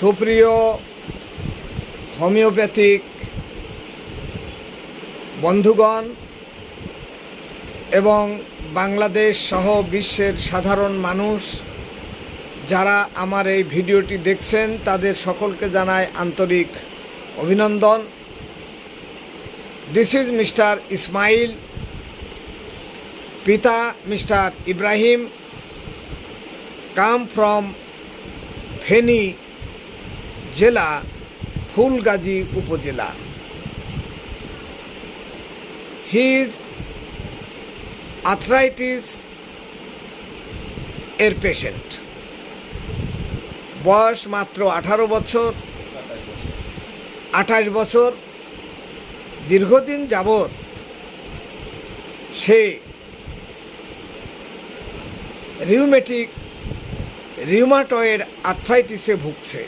সুপ্রিয় হোমিওপ্যাথিক বন্ধুগণ এবং বাংলাদেশ সহ বিশ্বের সাধারণ মানুষ, যারা আমার এই ভিডিওটি দেখছেন, তাদের সকলকে জানায় আন্তরিক অভিনন্দন। দিস ইজ মিস্টার ইসমাইল পিতা mister Ibrahim come from Feni জেলা, ফুলগাজী উপজেলা। হিজ আথরাইটিস এর পেশেন্ট। বয়স মাত্র আঠারো বছর। আঠাশ বছর। দীর্ঘদিন যাবৎ সে রিউমেটিক রিউমাটয়েড আর্থ্রাইটিসে ভুগছে।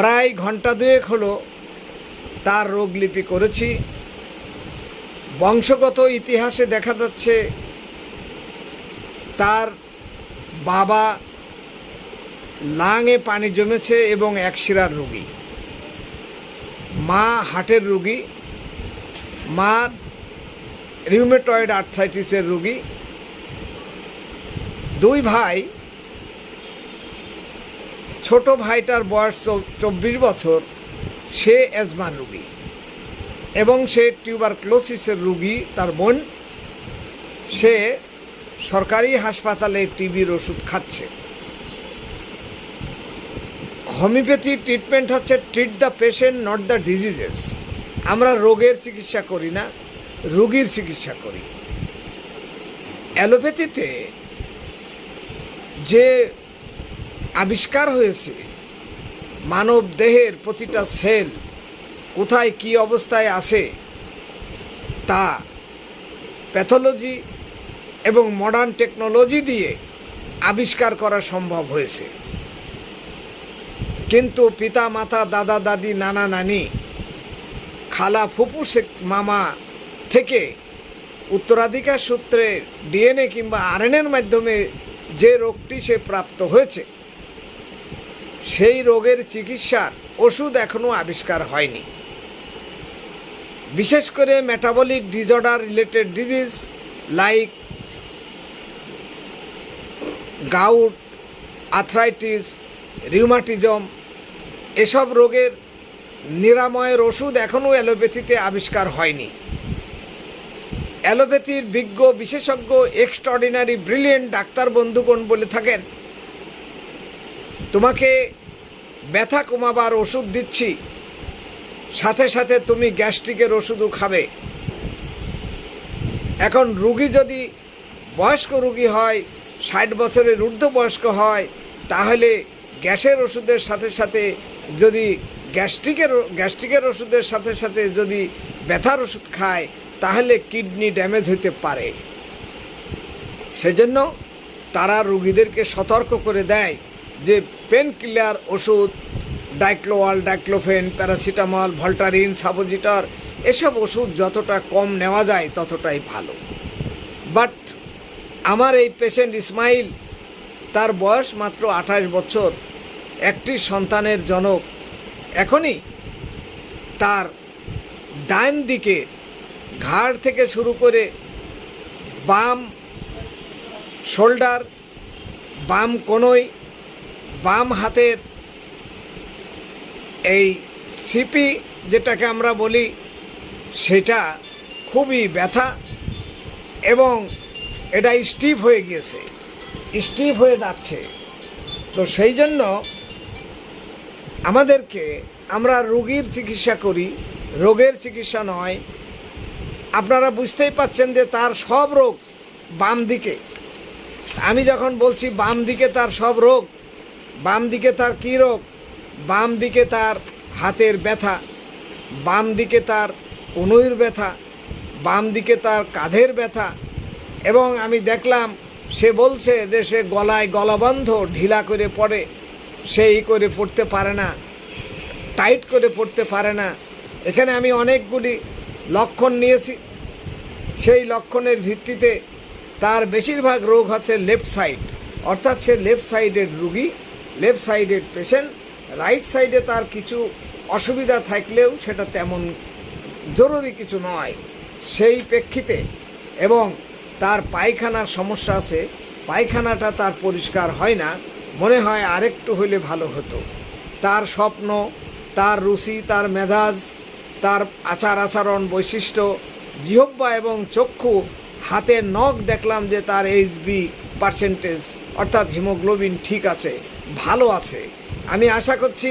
প্রায় ঘণ্টা দুয়েক হলো তার রোগলিপি করেছি। বংশগত ইতিহাসে দেখা যাচ্ছে তার বাবা লাঙে পানি জমেছে এবং একশিরার রোগী। মা হার্টের রোগী। মা রিউমেটয়েড আর্থ্রাইটিসের রোগী। দুই ভাই ছোট ভাইটার বয়স চব্বিশ বছর, সে অ্যাজমার রুগী এবং সে টিউবার ক্লোসিসের রুগী তার বোন। সে সরকারি হাসপাতালে টিবির ওষুধ খাচ্ছে। হোমিওপ্যাথি ট্রিটমেন্ট হচ্ছে treat the patient not the diseases আমরা রোগের চিকিৎসা করি না, রোগীর চিকিৎসা করি। অ্যালোপ্যাথিতে যে আবিষ্কার হয়েছে। মানব দেহের প্রতিটা সেল কোথায় কি অবস্থায় আছে তা প্যাথোলজি এবং মডার্ন টেকনোলজি দিয়ে আবিষ্কার করা সম্ভব হয়েছে। কিন্তু পিতা, মাতা, দাদা, দাদি, নানা, নানি, খালা, ফুপু মামা থেকে উত্তরাধিকার সূত্রে ডিএনএ কিংবা আরএনএর মাধ্যমে যে রোগটি সে প্রাপ্ত হয়েছে সেই রোগের চিকিৎসার ওষুধ এখনও আবিষ্কার হয়নি। বিশেষ করে metabolic disorder related disease like gout arthritis rheumatism এসব রোগের নিরাময়ের ওষুধ এখনও অ্যালোপ্যাথিতে আবিষ্কার হয়নি। অ্যালোপ্যাথির বিজ্ঞ বিশেষজ্ঞ এক্সট্রাঅর্ডিনারি ব্রিলিয়েন্ট ডাক্তার বন্ধুগণ বলে থাকেন তোমাকে ব্যথা কমাবার ওষুধ দিচ্ছি। সাথে সাথে তুমি গ্যাস্ট্রিকের ওষুধও খাবে। এখন রুগী যদি বয়স্ক রুগী হয়, ষাট বছরের ঊর্ধ্ব বয়স্ক হয়, তাহলে গ্যাসের ওষুধের সাথে সাথে যদি গ্যাস্ট্রিকের গ্যাস্ট্রিকের ওষুধের সাথে সাথে যদি ব্যথার ওষুধ খায়, তাহলে কিডনি ড্যামেজ হতে পারে। সেজন্য তারা রুগীদেরকে সতর্ক করে দেয়। যে পেন কিলার ওষুধ, ডাইক্লোয়াল, ডাইক্লোফেন, প্যারাসিটামল, ভল্টারিন, সাবোজিটার, এসব ওষুধ যতটা কম নেওয়া যায় ততটাই ভালো। বাট আমার এই পেশেন্ট ইসমাইল, তার বয়স মাত্র আঠাশ বছর, একটি সন্তানের জনক। এখনই তার ডান দিকে ঘাড় থেকে শুরু করে বাম শোল্ডার, বাম কোনোই বাম হাতের এই সিপি যেটাকে আমরা বলি, সেটা খুবই ব্যথা এবং এটা স্টিফ হয়ে গিয়েছে, স্টিফ হয়ে যাচ্ছে। তো সেই জন্য আমাদেরকে আমরা রোগীর চিকিৎসা করি, রোগের চিকিৎসা নয়। আপনারা বুঝতেই পাচ্ছেন যে তার সব রোগ বাম দিকে। আমি যখন বলছি বাম দিকে তার সব রোগ বাম দিকে তার কী রোগ? বাম দিকে তার হাতের ব্যথা। বাম দিকে তার কনুইর ব্যথা। বাম দিকে তার কাঁধের ব্যথা। এবং আমি দেখলাম, সে বলছে যে সে গলায় গলাবন্ধ, ঢিলা করে পড়ে। সেই করে পড়তে পারে না, টাইট করে পড়তে পারে না। এখানে আমি অনেকগুলি লক্ষণ নিয়েছি। সেই লক্ষণের ভিত্তিতে তার বেশিরভাগ রোগ হচ্ছে লেফট সাইড। অর্থাৎ সে লেফট সাইডের রুগী লেফট সাইডেড পেশেন্ট রাইট সাইডে তার কিছু অসুবিধা থাকলেও সেটা তেমন জরুরি কিছু নয়। সেই প্রেক্ষিতে এবং তার পায়খানার সমস্যা আছে, পায়খানাটা তার পরিষ্কার হয় না, মনে হয় আরেকটু হলে ভালো হতো। তার স্বপ্ন, তার রুচি, তার মেধাজ তার আচার আচরণ বৈশিষ্ট্য জিহব্বা এবং চক্ষু, হাতের নখ দেখলাম যে তার এইচবি পার্সেন্টেজ অর্থাৎ হিমোগ্লোবিন ঠিক আছে। ভালো আছে। আমি আশা করছি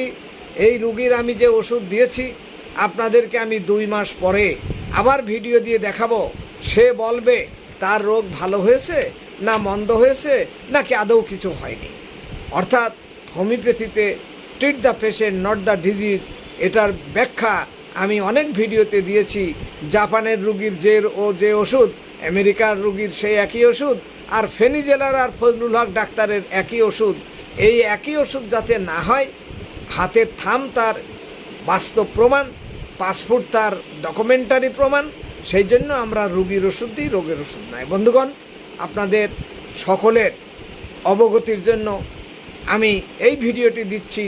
এই রুগীর আমি যে ওষুধ দিয়েছি, আপনাদেরকে আমি দুই মাস পরে আবার ভিডিও দিয়ে দেখাবো। সে বলবে, তার রোগ ভালো হয়েছে না মন্দ হয়েছে, নাকি আদৌ কিছু হয়নি? অর্থাৎ হোমিওপ্যাথিতে treat the patient not the disease এটার ব্যাখ্যা আমি অনেক ভিডিওতে দিয়েছি। জাপানের রুগীর যে ও যে ওষুধ, আমেরিকার রুগীর সেই একই ওষুধ, আর ফেনী জেলার আর ফজলুল হক ডাক্তারের একই ওষুধ। এই একই ওষুধ যাতে না হয়, হাতের থাম তার বাস্তব প্রমাণ, পাসপোর্ট তার ডকুমেন্টারি প্রমাণ, সেই জন্য আমরা রুগীর ওষুধ দিই, রোগের ওষুধ নাই। বন্ধুগণ, আপনাদের সকলের অবগতির জন্য আমি এই ভিডিওটি দিচ্ছি।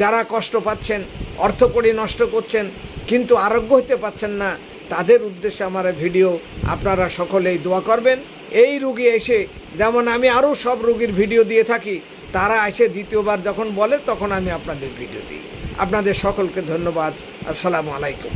যারা কষ্ট পাচ্ছেন, অর্থ নষ্ট করছেন, কিন্তু আরোগ্য হতে পাচ্ছেন না, তাদের উদ্দেশ্যে আমার ভিডিও আপনারা সকলেই দোয়া করবেন। এই রুগী এসে, যেমন আমি আরও সব রুগীর ভিডিও দিয়ে থাকি তারা এসে দ্বিতীয়বার যখন বলে, তখন আমি আপনাদের ভিডিও দিই। আপনাদের সকলকে ধন্যবাদ। আসসালামু আলাইকুম।